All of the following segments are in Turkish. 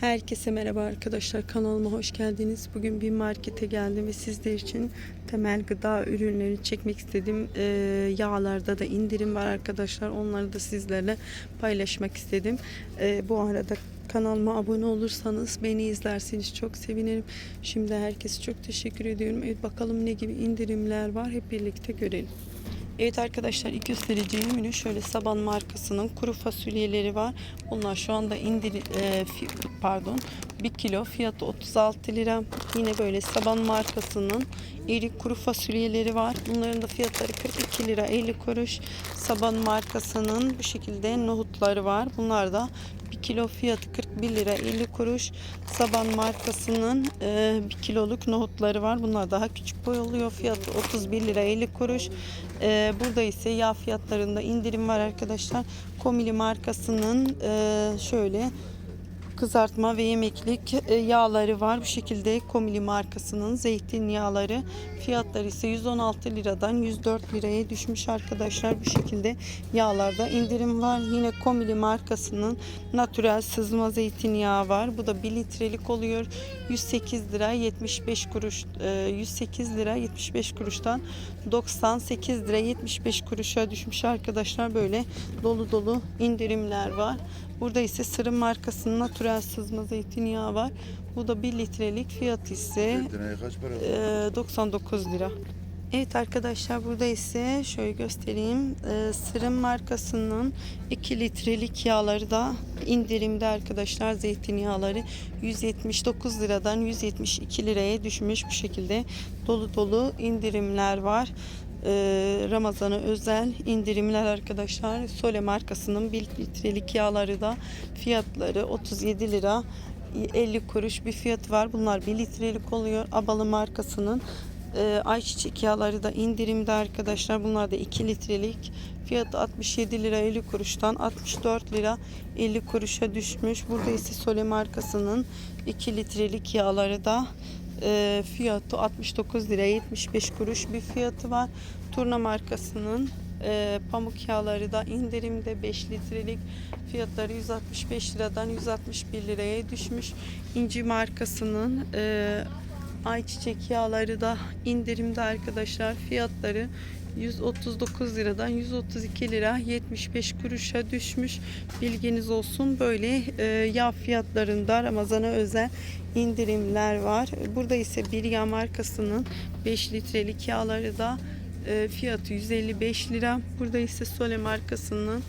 Herkese merhaba arkadaşlar kanalıma hoş geldiniz. Bugün bir markete geldim ve sizler için temel gıda ürünleri çekmek istedim. Ee, yağlarda da indirim var arkadaşlar. Onları da sizlerle paylaşmak istedim. Ee, bu arada kanalıma abone olursanız beni izlerseniz çok sevinirim. Şimdi herkese çok teşekkür ediyorum. Evet bakalım ne gibi indirimler var hep birlikte görelim. Evet arkadaşlar ilk göstereceğim ürün şöyle Saban markasının kuru fasulyeleri var. Bunlar şu anda indir e, pardon 1 kilo fiyatı 36 lira. Yine böyle Saban markasının iri kuru fasulyeleri var. Bunların da fiyatları 42 lira 50 kuruş. Saban markasının bu şekilde nohutları var. Bunlar da 1 kilo fiyatı 41 lira 50 kuruş. Saban markasının e, 1 kiloluk nohutları var. Bunlar daha küçük boy oluyor. Fiyatı 31 lira 50 kuruş. E, burada ise yağ fiyatlarında indirim var arkadaşlar. Komili markasının e, şöyle kızartma ve yemeklik e, yağları var. Bu şekilde Komili markasının zeytinyağları fiyatları ise 116 liradan 104 liraya düşmüş arkadaşlar. Bu şekilde yağlarda indirim var. Yine Komili markasının natürel sızma zeytinyağı var. Bu da 1 litrelik oluyor. 108 lira 75 kuruş e, 108 lira 75 kuruştan 98 lira 75 kuruşa düşmüş arkadaşlar. Böyle dolu dolu indirimler var. Burada ise Sırım markasının natürel sızma zeytinyağı var. Bu da 1 litrelik fiyat ise e, 99 lira. Evet arkadaşlar burada ise şöyle göstereyim. E, Sırım markasının 2 litrelik yağları da indirimde arkadaşlar zeytinyağları 179 liradan 172 liraya düşmüş bu şekilde dolu dolu indirimler var. E, Ramazan'a özel indirimler arkadaşlar. Sole markasının 1 litrelik yağları da fiyatları 37 lira 50 kuruş bir fiyat var. Bunlar 1 litrelik oluyor. Abalı markasının e, ayçiçek yağları da indirimde arkadaşlar. Bunlar da 2 litrelik. Fiyatı 67 lira 50 kuruştan 64 lira 50 kuruşa düşmüş. Burada ise Sole markasının 2 litrelik yağları da e, fiyatı 69 lira 75 kuruş bir fiyatı var. Turna markasının e, pamuk yağları da indirimde 5 litrelik fiyatları 165 liradan 161 liraya düşmüş. İnci markasının e, ayçiçek yağları da indirimde arkadaşlar. Fiyatları 139 liradan 132 lira 75 kuruşa düşmüş. Bilginiz olsun. Böyle e, yağ fiyatlarında Ramazan'a özel indirimler var. Burada ise bir yağ markasının 5 litrelik yağları da e, fiyatı 155 lira. Burada ise Sole markasının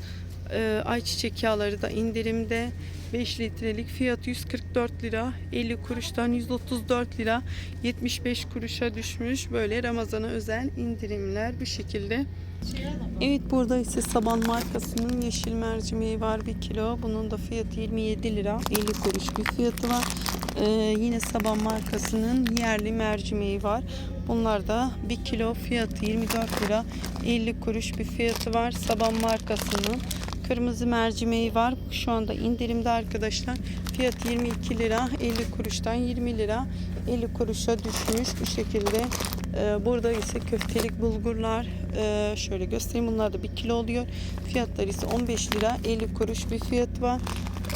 e, ayçiçek yağları da indirimde. 5 litrelik fiyatı 144 lira 50 kuruştan 134 lira 75 kuruşa düşmüş böyle Ramazan'a özel indirimler bu şekilde. Evet burada ise Saban markasının yeşil mercimeği var 1 kilo. Bunun da fiyatı 27 lira 50 kuruş bir fiyatı var. Ee, yine Saban markasının yerli mercimeği var. Bunlar da 1 kilo fiyatı 24 lira 50 kuruş bir fiyatı var. Saban markasının kırmızı mercimeği var. Şu anda indirimde arkadaşlar. Fiyat 22 lira 50 kuruştan 20 lira 50 kuruşa düşmüş bu şekilde. Ee, burada ise köftelik bulgurlar ee, şöyle göstereyim. Bunlar da 1 kilo oluyor. Fiyatları ise 15 lira 50 kuruş bir fiyat var.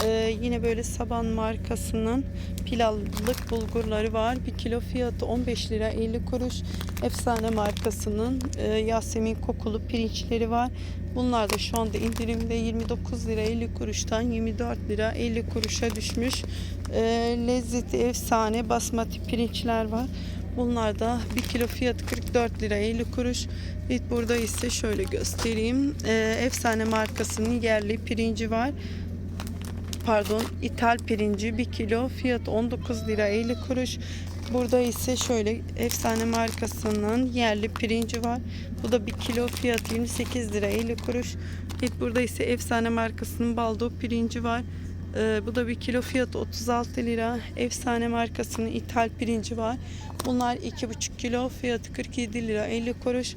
Ee, yine böyle Saban markasının pilavlık bulgurları var. 1 kilo fiyatı 15 lira 50 kuruş. Efsane markasının e, Yasemin kokulu pirinçleri var. Bunlar da şu anda indirimde 29 lira 50 kuruştan 24 lira 50 kuruşa düşmüş. Ee, lezzeti efsane basmati pirinçler var. Bunlar da 1 kilo fiyatı 44 lira 50 kuruş. Evet, burada ise şöyle göstereyim. Ee, efsane markasının yerli pirinci var pardon ithal pirinci 1 kilo fiyatı 19 lira 50 kuruş. Burada ise şöyle efsane markasının yerli pirinci var. Bu da 1 kilo fiyatı 28 lira 50 kuruş. Evet, burada ise efsane markasının baldo pirinci var. Ee, bu da 1 kilo fiyatı 36 lira. Efsane markasının ithal pirinci var. Bunlar 2,5 kilo fiyatı 47 lira 50 kuruş.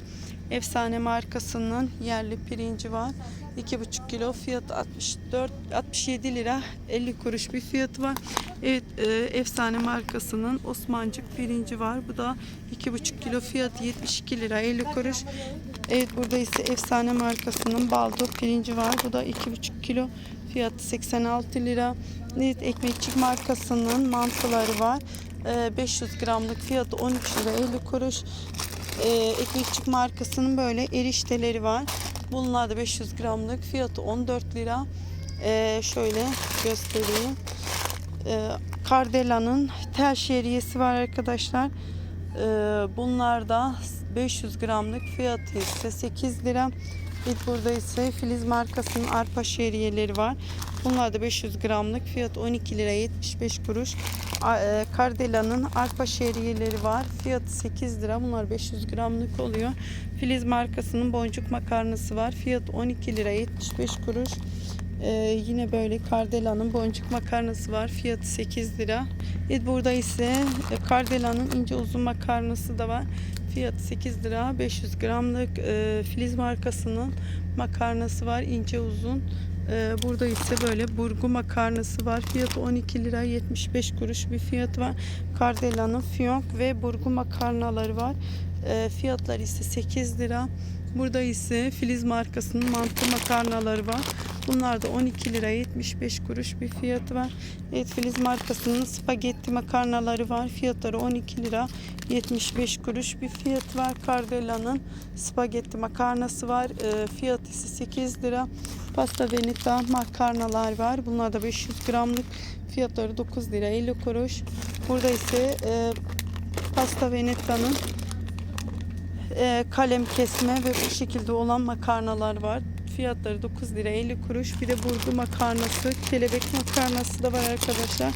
Efsane markasının yerli pirinci var. 2,5 kilo fiyatı 64 67 lira 50 kuruş bir fiyatı var. Evet e, efsane markasının Osmancık pirinci var. Bu da 2,5 kilo fiyatı 72 lira 50 kuruş. Evet burada ise efsane markasının baldo pirinci var. Bu da 2,5 kilo Fiyatı 86 lira. Evet ekmekçik markasının mantıları var. Ee, 500 gramlık fiyatı 13 lira 50 kuruş. Ee, ekmekçik markasının böyle erişteleri var. Bunlar da 500 gramlık fiyatı 14 lira. Ee, şöyle göstereyim. Ee, Cardela'nın tel şeriyesi var arkadaşlar. Ee, bunlar da 500 gramlık fiyatı ise 8 lira. Bir burada ise Filiz markasının arpa şeriyeleri var. Bunlar da 500 gramlık fiyat 12 lira 75 kuruş. E, Cardela'nın arpa şeriyeleri var. Fiyatı 8 lira. Bunlar 500 gramlık oluyor. Filiz markasının boncuk makarnası var. Fiyatı 12 lira 75 kuruş. Ee, yine böyle Cardela'nın boncuk makarnası var. Fiyatı 8 lira. Evet, burada ise e, Cardela'nın ince uzun makarnası da var. Fiyatı 8 lira. 500 gramlık e, Filiz markasının makarnası var. ince uzun. E, burada ise böyle burgu makarnası var. Fiyatı 12 lira 75 kuruş bir fiyatı var. Cardela'nın fiyonk ve burgu makarnaları var. E, fiyatlar ise 8 lira. Burada ise Filiz markasının mantı makarnaları var. Bunlar da 12 lira 75 kuruş bir fiyatı var. Evet Filiz markasının spagetti makarnaları var. Fiyatları 12 lira 75 kuruş bir fiyat var. Cardela'nın spagetti makarnası var. E, fiyatı ise 8 lira. Pasta Veneta makarnalar var. Bunlar da 500 gramlık. Fiyatları 9 lira 50 kuruş. Burada ise e, Pasta Veneta'nın e, kalem kesme ve bu şekilde olan makarnalar var. Fiyatları 9 lira 50 kuruş. Bir de burgu makarnası, kelebek makarnası da var arkadaşlar.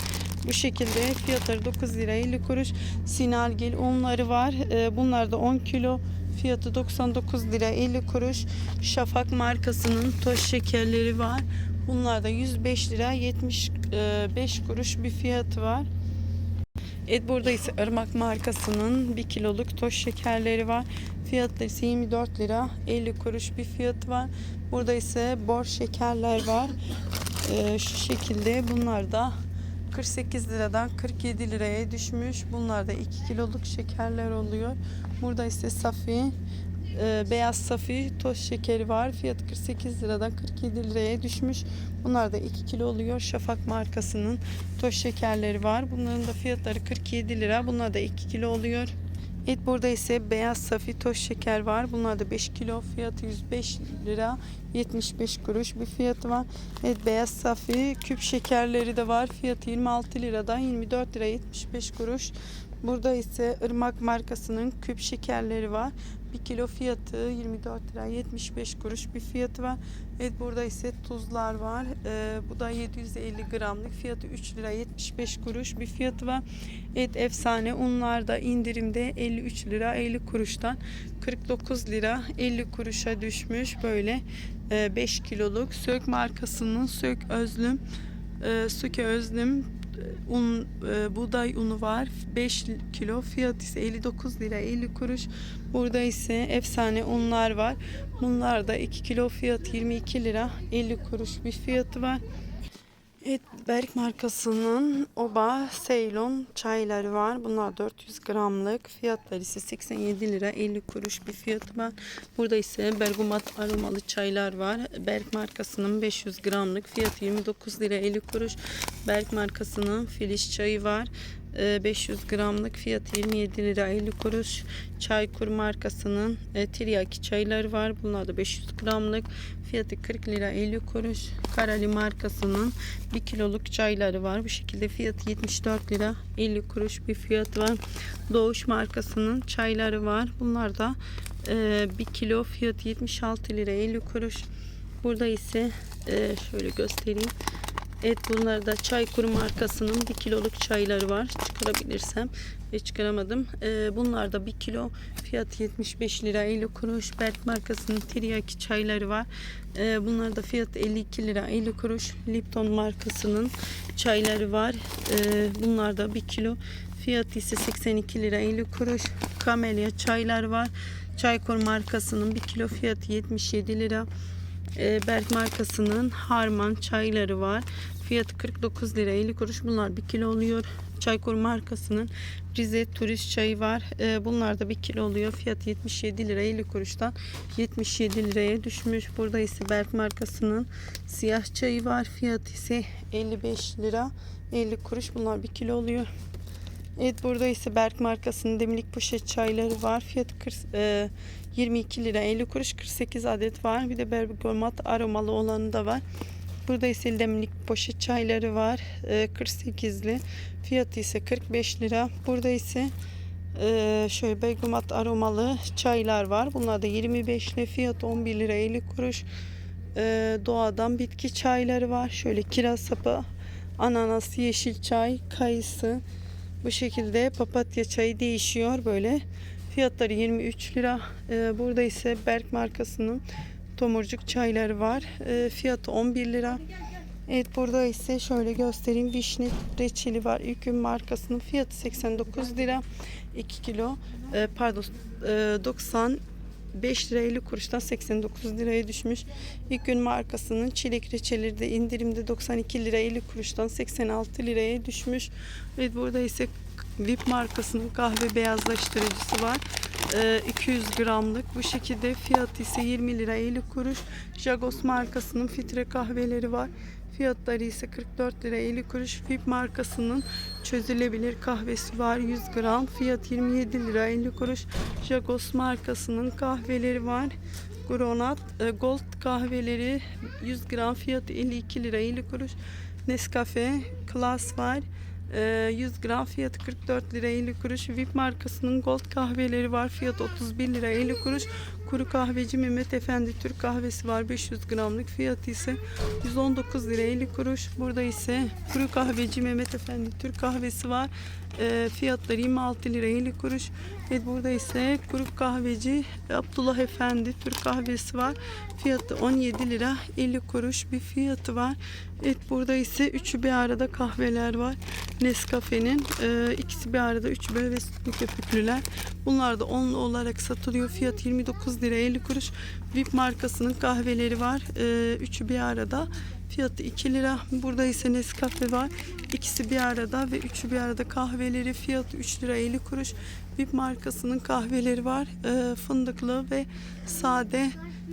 Bu şekilde fiyatları 9 lira 50 kuruş. Sinalgil unları var. E, bunlar da 10 kilo. Fiyatı 99 lira 50 kuruş. Şafak markasının toz şekerleri var. Bunlar da 105 lira 75 kuruş bir fiyatı var. Evet burada ise Irmak markasının 1 kiloluk toz şekerleri var. Fiyatları ise 24 lira 50 kuruş bir fiyatı var. Burada ise bor şekerler var. Ee, şu şekilde bunlar da 48 liradan 47 liraya düşmüş. Bunlar da 2 kiloluk şekerler oluyor. Burada ise Safi e, beyaz safi toz şekeri var. Fiyatı 48 liradan 47 liraya düşmüş. Bunlar da 2 kilo oluyor. Şafak markasının toz şekerleri var. Bunların da fiyatları 47 lira. Bunlar da 2 kilo oluyor. Evet burada ise beyaz safi toz şeker var. Bunlar da 5 kilo fiyatı 105 lira 75 kuruş bir fiyatı var. Evet beyaz safi küp şekerleri de var. Fiyatı 26 liradan 24 lira 75 kuruş. Burada ise Irmak markasının küp şekerleri var. 1 kilo fiyatı 24 lira 75 kuruş bir fiyatı var. Evet burada ise tuzlar var. Ee, bu da 750 gramlık fiyatı 3 lira 75 kuruş bir fiyatı var. Evet efsane unlar da indirimde 53 lira 50 kuruştan 49 lira 50 kuruşa düşmüş böyle e, 5 kiloluk Sök markasının Sök Özlüm e, Söke Özlüm un e, buğday unu var 5 kilo. Fiyat ise 59 lira 50 kuruş. Burada ise efsane unlar var. Bunlar da 2 kilo. Fiyat 22 lira 50 kuruş bir fiyatı var Evet, Berk markasının Oba Ceylon çayları var. Bunlar 400 gramlık. Fiyatları ise 87 lira 50 kuruş bir fiyatı var. Burada ise bergamat aromalı çaylar var. Berk markasının 500 gramlık. Fiyatı 29 lira 50 kuruş. Berk markasının Filiz çayı var. Ee, 500 gramlık fiyatı 27 lira 50 kuruş. Çaykur markasının e, tiryaki çayları var. Bunlar da 500 gramlık. Fiyatı 40 lira 50 kuruş. Karali markasının 1 kiloluk çayları var. Bu şekilde fiyatı 74 lira 50 kuruş bir fiyat var. Doğuş markasının çayları var. Bunlar da e, 1 kilo fiyatı 76 lira 50 kuruş. Burada ise e, şöyle göstereyim. Evet bunlar da Çaykur markasının 1 kiloluk çayları var. Çıkarabilirsem ve çıkaramadım. Ee, bunlar da 1 kilo fiyat 75 lira 50 kuruş. Berk markasının tiryaki çayları var. Ee, bunlar da fiyat 52 lira 50 kuruş. Lipton markasının çayları var. Ee, bunlar da 1 kilo fiyat ise 82 lira 50 kuruş. Kamelya çaylar var. Çaykur markasının 1 kilo fiyatı 77 lira. E, Berk markasının Harman çayları var. Fiyatı 49 lira 50 kuruş. Bunlar 1 kilo oluyor. Çaykur markasının Rize turist çayı var. Ee, bunlar da 1 kilo oluyor. Fiyatı 77 lira 50 kuruştan 77 liraya düşmüş. Burada ise Berk markasının siyah çayı var. Fiyatı ise 55 lira 50 kuruş. Bunlar 1 kilo oluyor. Evet burada ise Berk markasının demlik poşet çayları var. Fiyatı 40, e, 22 lira 50 kuruş 48 adet var. Bir de bergamat aromalı olanı da var. Burada ise demlik poşet çayları var. E, 48'li. Fiyatı ise 45 lira. Burada ise e, şöyle bergamat aromalı çaylar var. Bunlar da 25'li. Fiyatı 11 lira 50 kuruş. E, doğadan bitki çayları var. Şöyle kiraz sapı, ananas, yeşil çay, kayısı. Bu şekilde papatya çayı değişiyor böyle. Fiyatları 23 lira. Ee, burada ise Berk markasının tomurcuk çayları var. Ee, fiyatı 11 lira. Evet burada ise şöyle göstereyim. Vişne reçeli var. Ülkün markasının fiyatı 89 lira. 2 kilo. Ee, pardon e, 90 5 lira 50 kuruştan 89 liraya düşmüş. İlk gün markasının çilek reçeleri de indirimde 92 lira 50 kuruştan 86 liraya düşmüş. Ve burada ise VIP markasının kahve beyazlaştırıcısı var. Ee, 200 gramlık. Bu şekilde fiyatı ise 20 lira 50 kuruş. Jagos markasının filtre kahveleri var. Fiyatları ise 44 lira 50 kuruş. VIP markasının çözülebilir kahvesi var 100 gram. Fiyat 27 lira 50 kuruş. Jagos markasının kahveleri var. Gronat e, Gold kahveleri 100 gram fiyatı 52 lira 50 kuruş. Nescafe Class var. E, 100 gram fiyatı 44 lira 50 kuruş. VIP markasının Gold kahveleri var. Fiyatı 31 lira 50 kuruş. Kuru kahveci Mehmet Efendi Türk kahvesi var 500 gramlık fiyatı ise 119 lira 50 kuruş. Burada ise kuru kahveci Mehmet Efendi Türk kahvesi var. E, fiyatları 26 lira 50 kuruş. Evet burada ise kuru kahveci Abdullah Efendi Türk kahvesi var. Fiyatı 17 lira 50 kuruş bir fiyatı var. Evet burada ise üçü bir arada kahveler var. Nescafe'nin e, ikisi bir arada üçü böyle ve sütlü köpüklüler. Bunlar da onlu olarak satılıyor. Fiyat 29 lira 50 kuruş. VIP markasının kahveleri var. E, üçü bir arada. Fiyatı 2 lira. Burada ise Nescafe var. İkisi bir arada ve üçü bir arada kahveleri fiyatı 3 lira 50 kuruş. VIP markasının kahveleri var. E, fındıklı ve sade.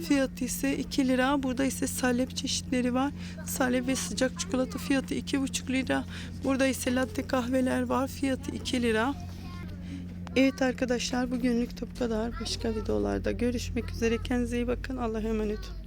Fiyatı ise 2 lira. Burada ise salep çeşitleri var. Salep ve sıcak çikolata fiyatı 2,5 lira. Burada ise latte kahveler var. Fiyatı 2 lira. Evet arkadaşlar bugünlük bu kadar. Başka videolarda görüşmek üzere. Kendinize iyi bakın. Allah'a emanet olun.